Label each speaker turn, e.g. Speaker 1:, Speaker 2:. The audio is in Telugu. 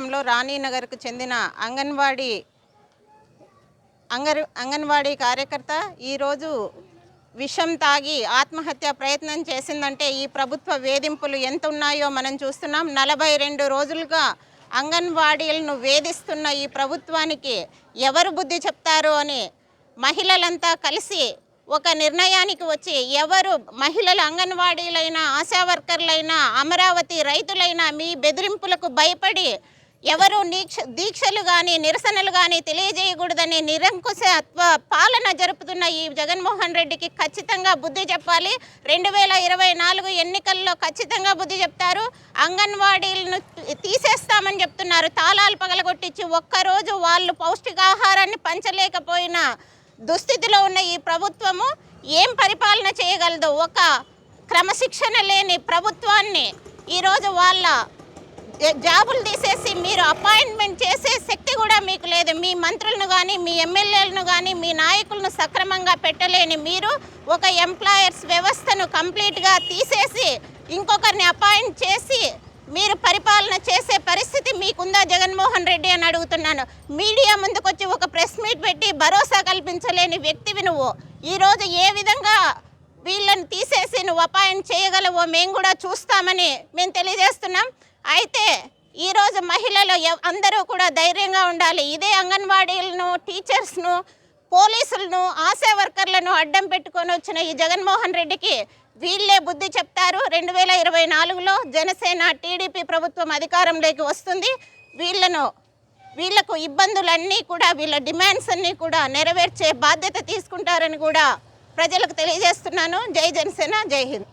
Speaker 1: మార్కాపురంలో రాణీనగర్కు చెందిన అంగన్వాడీ అంగర్ అంగన్వాడీ కార్యకర్త ఈరోజు విషం తాగి ఆత్మహత్య ప్రయత్నం చేసిందంటే ఈ ప్రభుత్వ వేధింపులు ఎంత ఉన్నాయో మనం చూస్తున్నాం. నలభై రెండు రోజులుగా అంగన్వాడీలను వేధిస్తున్న ఈ ప్రభుత్వానికి ఎవరు బుద్ధి చెప్తారు అని మహిళలంతా కలిసి ఒక నిర్ణయానికి వచ్చి ఎవరు మహిళలు అంగన్వాడీలైనా ఆశా వర్కర్లైనా అమరావతి రైతులైనా మీ బెదిరింపులకు భయపడి ఎవరు దీక్ష దీక్షలు కానీ నిరసనలు కానీ తెలియజేయకూడదని నిరంకుశత్వ పాలన జరుపుతున్న ఈ జగన్మోహన్ రెడ్డికి ఖచ్చితంగా బుద్ధి చెప్పాలి. రెండు వేల ఇరవై నాలుగు ఎన్నికల్లో ఖచ్చితంగా బుద్ధి చెప్తారు. అంగన్వాడీలను తీసేస్తామని చెప్తున్నారు. తాళాలు పగలగొట్టించి ఒక్కరోజు వాళ్ళు పౌష్టికాహారాన్ని పంచలేకపోయిన దుస్థితిలో ఉన్న ఈ ప్రభుత్వము ఏం పరిపాలన చేయగలదు? ఒక క్రమశిక్షణ లేని ప్రభుత్వాన్ని ఈరోజు వాళ్ళ జాబులు తీసేసి మీరు అపాయింట్మెంట్ చేసే శక్తి కూడా మీకు లేదు. మీ మంత్రులను కానీ మీ ఎమ్మెల్యేలను కానీ మీ నాయకులను సక్రమంగా పెట్టలేని మీరు ఒక ఎంప్లాయర్స్ వ్యవస్థను కంప్లీట్గా తీసేసి ఇంకొకరిని అపాయింట్ చేసి మీరు పరిపాలన చేసే పరిస్థితి మీకుందా? జగన్మోహన్ రెడ్డి అని అడుగుతున్నాను. మీడియా ముందుకొచ్చి ఒక ప్రెస్ మీట్ పెట్టి భరోసా కల్పించలేని వ్యక్తివి నువ్వు. ఈరోజు ఏ విధంగా నువ్వు అపాయింట్ చేయగలవో మేము కూడా చూస్తామని మేము తెలియజేస్తున్నాం. అయితే ఈరోజు మహిళలు ఎవ్- అందరూ కూడా ధైర్యంగా ఉండాలి. ఇదే అంగన్వాడీలను టీచర్స్ను పోలీసులను ఆశా వర్కర్లను అడ్డం పెట్టుకొని వచ్చిన ఈ జగన్మోహన్ రెడ్డికి వీళ్ళే బుద్ధి చెప్తారు. రెండు వేల ఇరవై నాలుగులో జనసేన టీడీపీ ప్రభుత్వం అధికారంలోకి వస్తుంది. వీళ్ళను వీళ్ళకు ఇబ్బందులన్నీ కూడా వీళ్ళ డిమాండ్స్ అన్నీ కూడా నెరవేర్చే బాధ్యత తీసుకుంటారని కూడా ప్రజలకు తెలియజేస్తున్నాను. జై జనసేన జై హింద్.